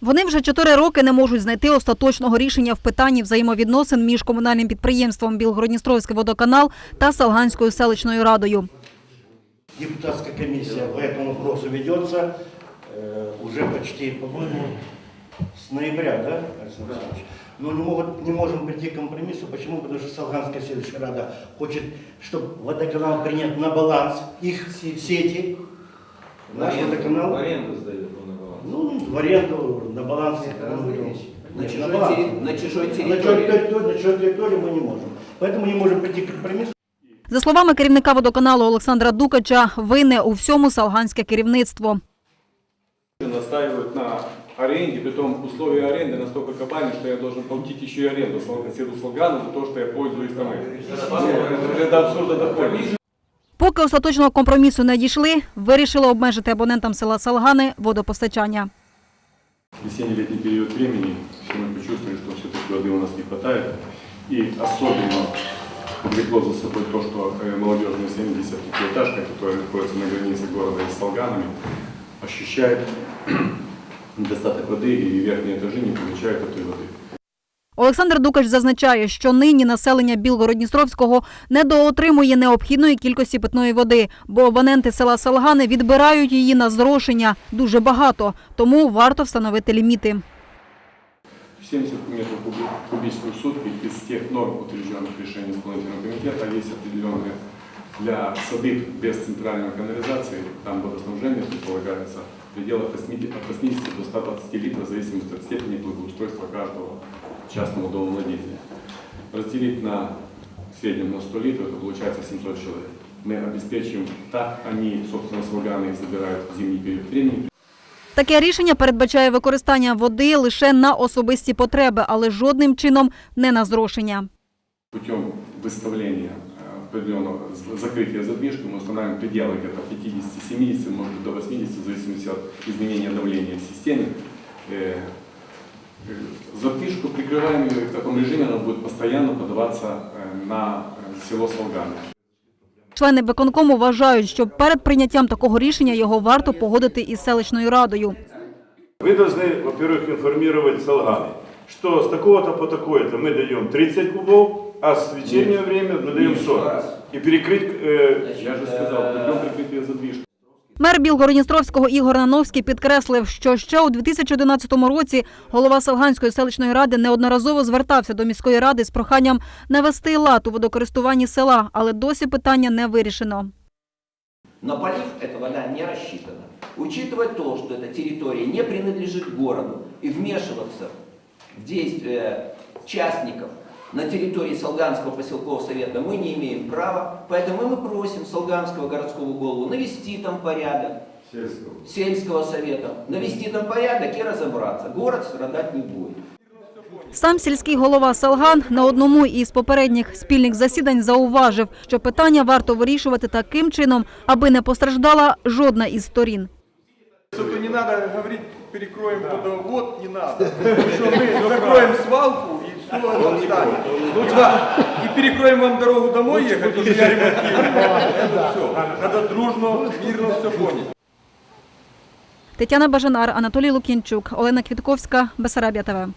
Вони вже чотири роки не можуть знайти остаточного рішення в питанні взаємовідносин між комунальним підприємством Білгородністровський водоканал та Салганською селищною радою. Депутатская комиссия по этому вопросу ведется э, уже почти, по-моему, с ноября, да, Александр Александрович? Но не, могут, не можем прийти к компромиссу. Почему? Потому что Солганская селищная рада хочет, чтобы водоканал принят на баланс их сети. Наш В водоканал, аренду сдает он на баланс. ну, в аренду, на баланс. Это ну, разные вещи. На нет, чужой баланс. терри- на чужой На территории. чужой территории, на чужой территории мы не можем. Поэтому не можем прийти к компромиссу. За словами керівника водоканалу Олександра Дукача, винне у всьому салганське керівництво. настаивают на аренде, притом условия аренды настолько кабальные, что я должен платить еще и аренду соседу Солгану за то, что я пользуюсь там этим. Ну, это уже до абсурда доходит. Поки остаточного компромісу не дійшли, вирішили обмежити абонентам села Салгани водопостачання. Весенне-летний период времени все мы почувствовали, что все-таки воды у нас не хватает. И особенно повлекло за собой то, что э, молодежная 75-этажка, которая находится на границе города с Солганами, ощущает недостаток воды и верхние этажи не получают этой воды. Олександр Дукач зазначає, що нині населення Білгородністровського недоотримує необхідної кількості питної води, бо абоненти села Салгани відбирають її на зрошення дуже багато, тому варто встановити ліміти. 70 метров куби- кубических в сутки тех норм, утвержденных решением исполнительного комитета, есть определенные для садыб без центральной канализации, там водоснабжение предполагается в пределах 80 от 80 до 120 литров, в зависимости от степени благоустройства каждого частного домовладельца. Разделить на в среднем на 100 литров, это получается 700 человек. Мы обеспечим так, они, собственно, слоганы забирают в зимний период времени, Таке рішення передбачає використання води лише на особисті потреби, але жодним чином не на зрошення. путем выставления э, определенного з- закрытия задвижки мы устанавливаем пределы где-то 50-70, может быть до 80, в зависимости от изменения давления в системе. Э, э, Задвижку прикрываем ее, и в таком режиме она будет постоянно подаваться э, на э, село Солганы. Члени виконкому вважають, що перед прийняттям такого рішення його варто погодити із селищною радою. Вы должны, во-первых, информировать Солганы, что с такого-то по такое-то мы даем 30 кубов, а с вечернего время мы даем 40. И перекрыть э, Я же сказал, путем прикрытия задвижки. Мер Білгородністровського Ігор Нановський підкреслив, що ще у 2011 році голова Салганської селищної ради неодноразово звертався до міської ради з проханням навести лад у водокористуванні села, але досі питання не вирішено. На полив эта вода не рассчитана. Учитывая то, что эта территория не принадлежит городу, и вмешиваться в действия частников на территории Солганского поселкового совета мы не имеем права, поэтому мы просим Солганского городского голову навести там порядок, сельского совета, навести там порядок и разобраться. Город страдать не будет. Сам сільський голова Салган на одному із попередніх спільних засідань зауважив, що питання варто вирішувати таким чином, аби не постраждала жодна із сторін. Только не надо говорить, перекроем водовод, не надо. Что мы закроем свалку и не станет. Ну да, и перекроем вам дорогу домой ехать, потому что я ремонтирую. Это все. Надо дружно, мирно все понять. Тетяна Бажанар, Анатолій Лукінчук, Олена Квітковська, Бесарабія ТВ.